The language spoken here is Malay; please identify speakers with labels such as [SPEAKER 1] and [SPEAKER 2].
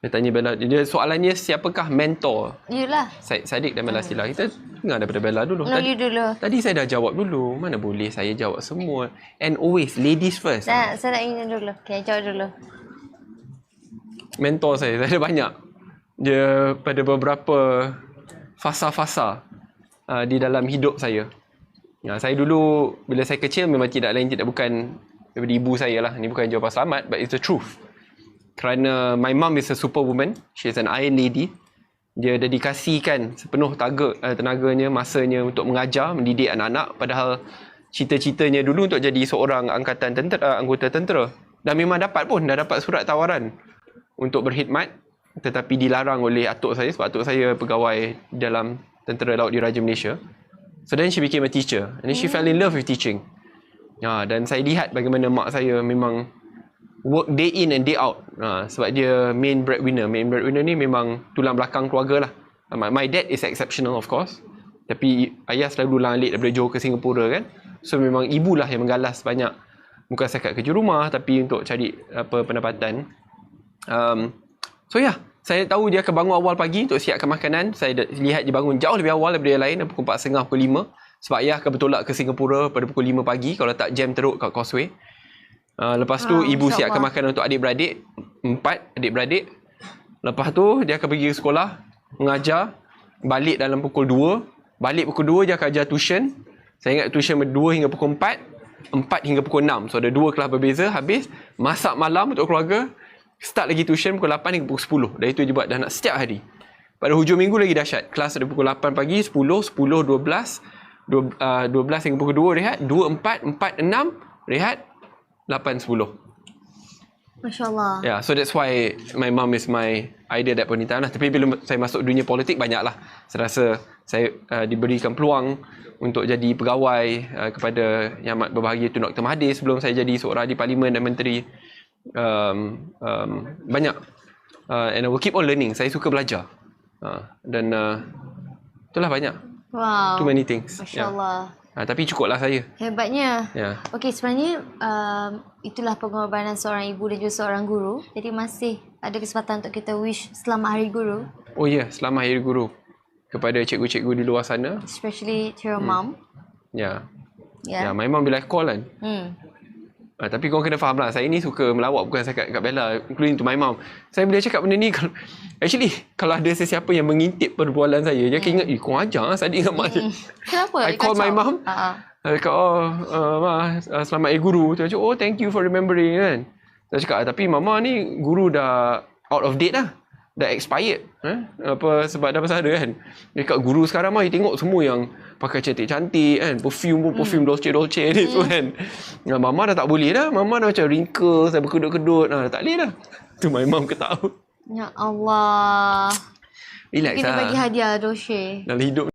[SPEAKER 1] Dia tanya Bella, dia soalannya siapakah mentor
[SPEAKER 2] Yelah.
[SPEAKER 1] Syed Saddiq dan Bella Sila. Kita dengar daripada Bella dulu.
[SPEAKER 2] No,
[SPEAKER 1] Tadi,
[SPEAKER 2] dulu.
[SPEAKER 1] tadi saya dah jawab dulu. Mana boleh saya jawab semua. And always, ladies first.
[SPEAKER 2] Saya, saya nak ingin dulu. Okay, jawab dulu.
[SPEAKER 1] mentor saya. Saya ada banyak. Dia pada beberapa fasa-fasa uh, di dalam hidup saya. Ya, saya dulu bila saya kecil memang tidak lain tidak bukan daripada ibu saya lah. Ini bukan jawapan selamat but it's the truth. Kerana my mum is a superwoman. She is an iron lady. Dia dedikasikan sepenuh taga, uh, tenaganya, masanya untuk mengajar, mendidik anak-anak. Padahal cita-citanya dulu untuk jadi seorang angkatan tentera, uh, anggota tentera. Dan memang dapat pun, dah dapat surat tawaran untuk berkhidmat tetapi dilarang oleh atuk saya sebab atuk saya pegawai dalam tentera laut di Raja Malaysia. So then she became a teacher and then she fell in love with teaching. Ha, dan saya lihat bagaimana mak saya memang work day in and day out. Ha, sebab dia main breadwinner. Main breadwinner ni memang tulang belakang keluarga lah. Ha, My, my dad is exceptional of course. Tapi ayah selalu ulang alik daripada Johor ke Singapura kan. So memang ibulah yang menggalas banyak. Bukan sekat kerja rumah tapi untuk cari apa pendapatan. Um, so ya, yeah, saya tahu dia akan bangun awal pagi untuk siapkan makanan. Saya lihat dia bangun jauh lebih awal daripada yang lain, pukul 4.30, pukul 5. Sebab ayah akan bertolak ke Singapura pada pukul 5 pagi kalau tak jam teruk kat Causeway. Uh, lepas tu
[SPEAKER 2] Ah,
[SPEAKER 1] ibu siapkan
[SPEAKER 2] Allah.
[SPEAKER 1] makanan untuk adik-beradik. Empat adik-beradik. Lepas tu dia akan pergi ke sekolah, mengajar. Balik dalam pukul 2. Balik pukul 2 dia akan ajar tuition. Saya ingat tuition 2 hingga pukul 4. 4 hingga pukul 6. So ada dua kelas berbeza. Habis masak malam untuk keluarga. Start lagi tuition pukul 8 hingga pukul 10. Dan itu je buat dah nak setiap hari. Pada hujung minggu lagi dahsyat. Kelas ada pukul 8 pagi, 10, 10, 12, 12, uh, 12 hingga pukul 2 rehat, 2, 4, 4, 6, rehat, 8, 10.
[SPEAKER 2] Masya Allah.
[SPEAKER 1] Yeah, so that's why my mom is my idol at that point in time lah. Tapi bila saya masuk dunia politik, banyak lah. Saya rasa saya uh, diberikan peluang untuk jadi pegawai uh, kepada Yang Amat Berbahagia Tun Dr. Mahathir sebelum saya jadi seorang di parlimen dan menteri. Um, um, banyak. Uh, and I will keep on learning. Saya suka belajar. Uh, dan uh, itulah banyak.
[SPEAKER 2] Wow.
[SPEAKER 1] Too many things.
[SPEAKER 2] Masya Allah.
[SPEAKER 1] Uh, tapi cukuplah saya.
[SPEAKER 2] Hebatnya.
[SPEAKER 1] Ya.
[SPEAKER 2] Okey, sebenarnya um, itulah pengorbanan seorang ibu dan juga seorang guru. Jadi masih ada kesempatan untuk kita wish selamat hari guru.
[SPEAKER 1] Oh ya, yeah, selamat Hari Guru kepada cikgu-cikgu di luar sana.
[SPEAKER 2] Especially to your mom.
[SPEAKER 1] Ya.
[SPEAKER 2] Ya.
[SPEAKER 1] Ya, my mom bila call kan.
[SPEAKER 2] Hmm.
[SPEAKER 1] Uh, tapi kau kena faham lah, saya ni suka melawak bukan saya kat, kat Bella, including to my mom. Saya bila cakap benda ni, kalau, actually, kalau ada sesiapa yang mengintip perbualan saya, dia akan ingat, eh, kau ajar lah Sadiq dengan mak dia.
[SPEAKER 2] Kenapa?
[SPEAKER 1] I call my mom.
[SPEAKER 2] Uh-huh.
[SPEAKER 1] Saya cakap, oh, uh, ma, uh, selamat hari guru. Dia cakap, oh, thank you for remembering kan. Saya cakap, "Ah, tapi mama ni guru dah out of date lah. Dah expired. Eh? Apa, sebab dah pasal ada kan. Cakap, guru sekarang mah, you tengok semua yang pakai cantik-cantik kan. Perfume pun, perfume Dolce-Dolce ni tu kan. Nah, mama dah tak boleh dah. Mama dah macam wrinkles, dah berkedut-kedut. Nah, tak boleh dah. Tu my mom ketahui.
[SPEAKER 2] Ya Allah.
[SPEAKER 1] Relax
[SPEAKER 2] Kita
[SPEAKER 1] lah.
[SPEAKER 2] bagi hadiah Doshe.
[SPEAKER 1] Dalam hidup